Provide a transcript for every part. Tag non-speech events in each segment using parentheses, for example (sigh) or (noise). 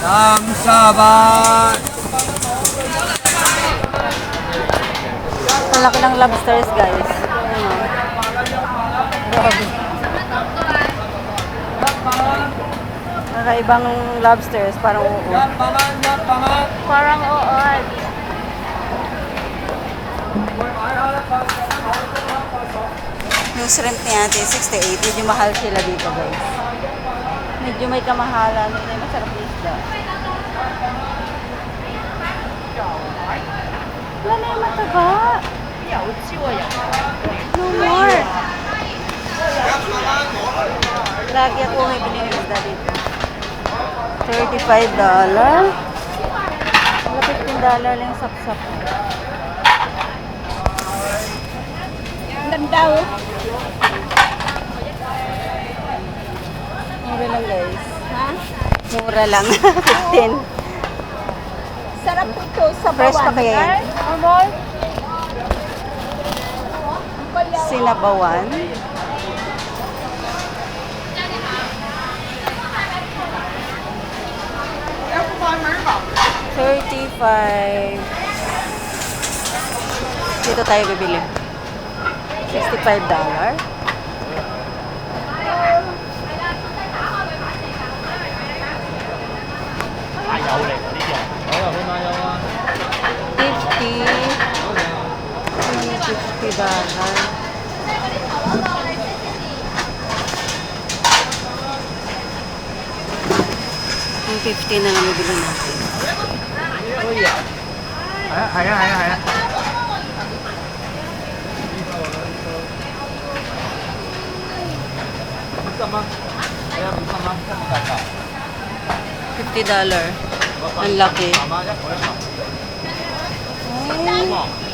Tam Sa Ba Ang laki ng lobsters, guys. Grabe. Nakaibang lobsters, parang yapaman! Parang uod. Yung shrimp ni ate, 68. Medyo mahal sila dito, guys. Medyo may kamahalan. May masarap isda. Wala na yung mataba. No more. Lagi ako may binili isda dito. $35. Wala $15 lang sap-sap. Ang ganda oh. Mura lang guys. Ha? Mura lang. (laughs) 15. Sarap po ito sa Fresh pa kaya yan? Amor? Sinabawan. Thirty-five. Dito tayo bibili. Sixty-five dollar. Fifty. Fifty dollar? Yung 50 na lang bibili natin. Ayan, ayan, ayan, ayan. Ayan, sama. Sama. 50 dollar. Ang laki. Ay.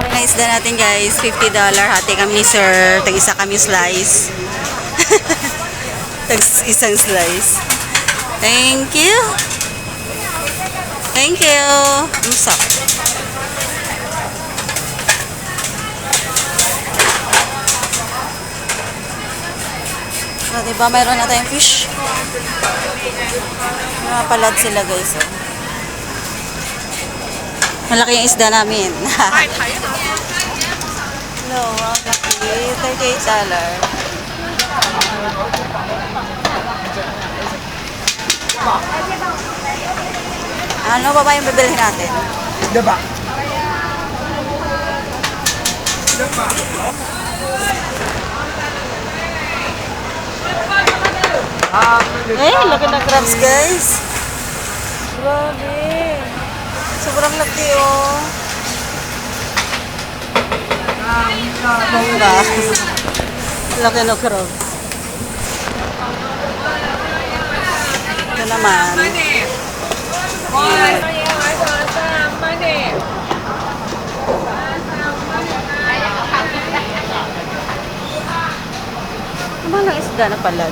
Mga isda natin guys, 50 dollar. Hati kami sir. Tag-isa kami slice. (laughs) Tag isang slice. Thank you. Thank you. Sarap. O, diba mayroon na tayong fish? Mga palad sila guys. Oh. Malaki yung isda namin. (laughs) no, ang laki. $38. Ano pa ba yung bibilhin natin? Diba? Ah, Eh, laki ng crabs guys. Grabe. Sobrang laki, oh. Bongga. laki ng crabs. Ito naman. Yeah. Ang mga isda na pala.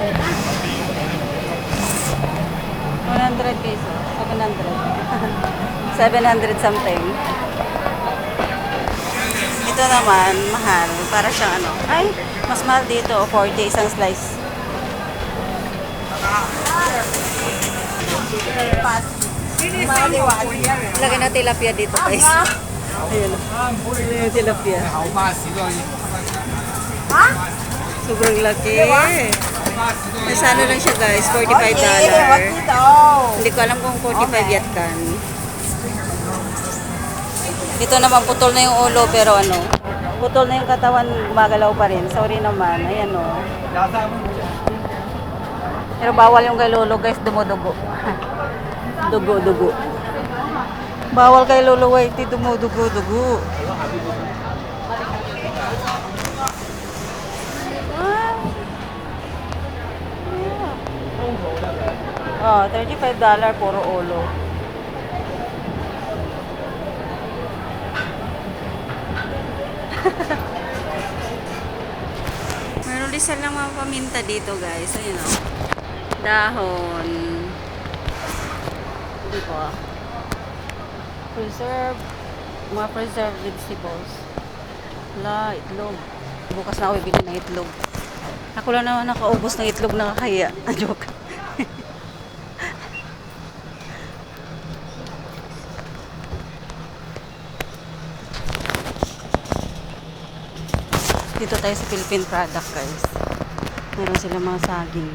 100 pesos. 700. 700 (laughs) something. Ito naman, mahal. Para siyang ano. Ay, mas mahal dito. 40 isang slice. Pass. Lagay na tilapia dito guys. (laughs) Ayun. Lagay na tilapia. Ha? Sobrang laki. Nasano lang siya guys, $45. Hindi ko alam kung 45 okay. yat kan. Ito naman putol na yung ulo pero ano, putol na yung katawan, gumagalaw pa rin. Sorry naman, ayan o. Pero bawal yung kay lolo guys, dumudugo. (laughs) dugo, dugo. Bawal kay lolo, wait, dumudugo, dugo. Oh, $35 puro ulo. (laughs) Meron din silang mga paminta dito guys. Ayun o. Dahon. Di ba? Preserve. Mga preserved vegetables. La, itlog. Bukas na ako bibili ng itlog. Ako lang naman nakaubos ng itlog na kaya. Ah, (laughs) joke. Dito tayo sa Philippine product guys. Meron sila mga saging.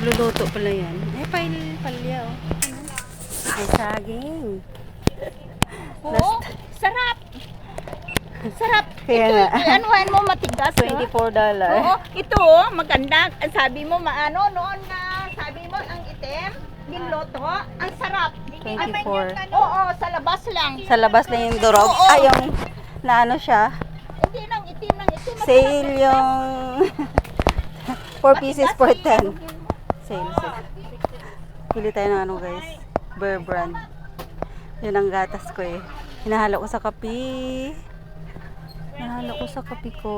Luluto pala yan. Eh, pail palya oh. Ano? Ay, saging. (laughs) Oo, sarap. Sarap. Kaya ito, nga. anuhan mo matigas. oh. $24. Oo, ito oh, maganda. Sabi mo maano noon na sabi mo ang itim, niloto, ang sarap. 24. Oo, sa labas lang. Sa labas na yung durog. Oo. Ay, yung na ano siya. Hindi nang itim nang itim. Sale yung (laughs) 4 pieces for 10. Sale, sale. Pili tayo ng ano guys. Bear brand. Yun ang gatas ko eh. Hinahalo ko sa kape. Hinahalo ko sa kape ko.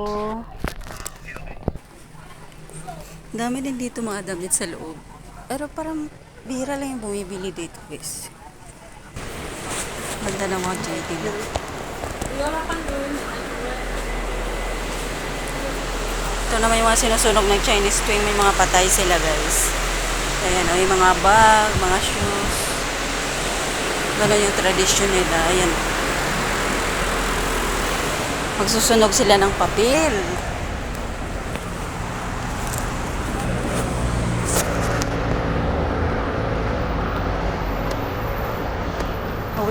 Dami din dito mga damit sa loob. Pero parang bihira lang yung bumibili dito guys. Ganda ng mga JD na. Ito naman yung mga sinusunog ng Chinese tuwing may mga patay sila guys. Ayan o, yung mga bag, mga shoes. Ganun yung tradisyon nila. Ayan. Magsusunog sila ng papel.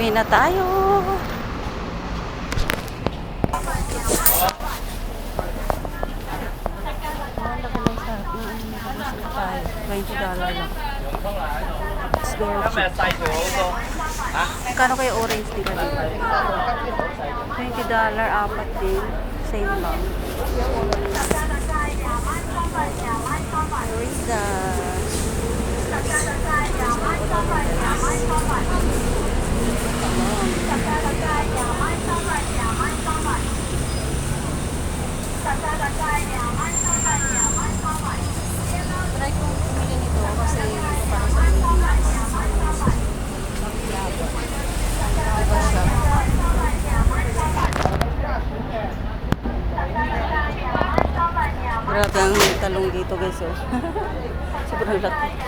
Uwi na tayo. $20 lang. Kano kayo orange dito? $20, apat din. Same lang. Where is that? Grabe ang talong dito guys oh. (laughs) Sobrang laki.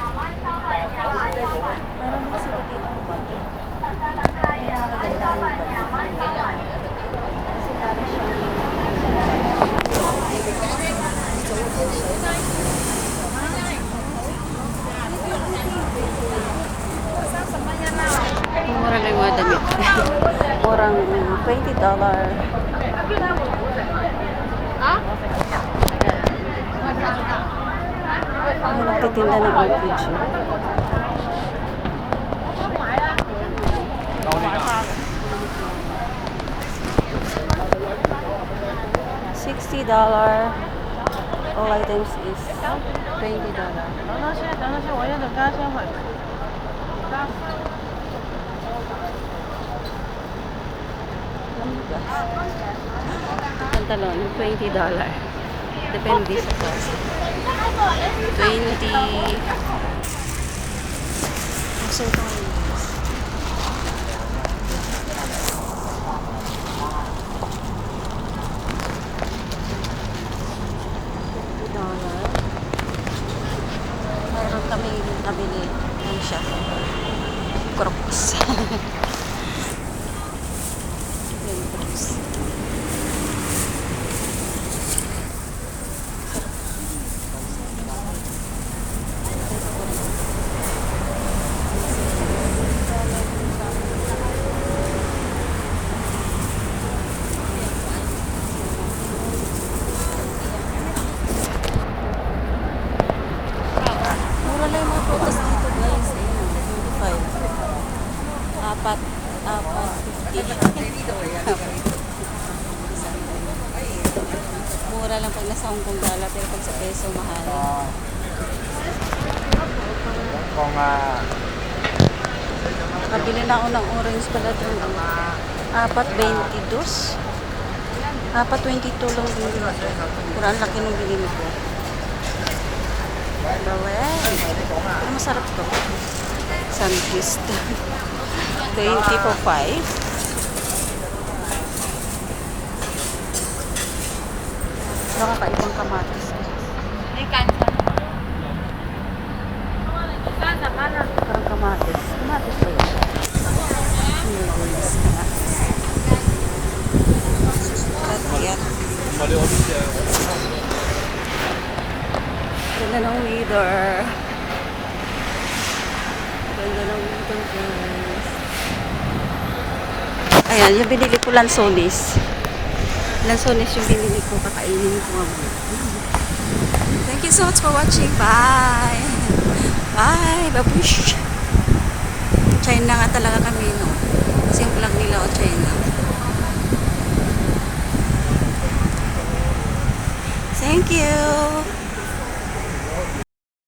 Ano nagtitinda ng RPG? Sixty dollar. All items is twenty dollar. 等等先，等等先，我先等他先买。 Pantalon, $20. Depende sa size. 20. Kasi ito apat, apat, ah, ah, Mura lang pag nasa Hong Kong dollar, pero pag sa peso, mahal. Oh. Kung, ah, uh, Nakabili na ako ng orange pala doon. Apat, 22. Apat, 22 lang din. Mura ang laki nung bilhin ko. Bawal. Pero eh, masarap to. Sunkist. (laughs) 20 for 5. Nakakaibang kamatis. Parang kamatis. Kamatis ba yun? Ganda ng weather. Ganda ng weather, guys. Ayan, yung binili ko lansones. Lansones yung binili ko. Kakainin ko. Thank you so much for watching. Bye! Bye! Babush! China nga talaga kami, no? Kasi yung vlog nila o China. Thank you!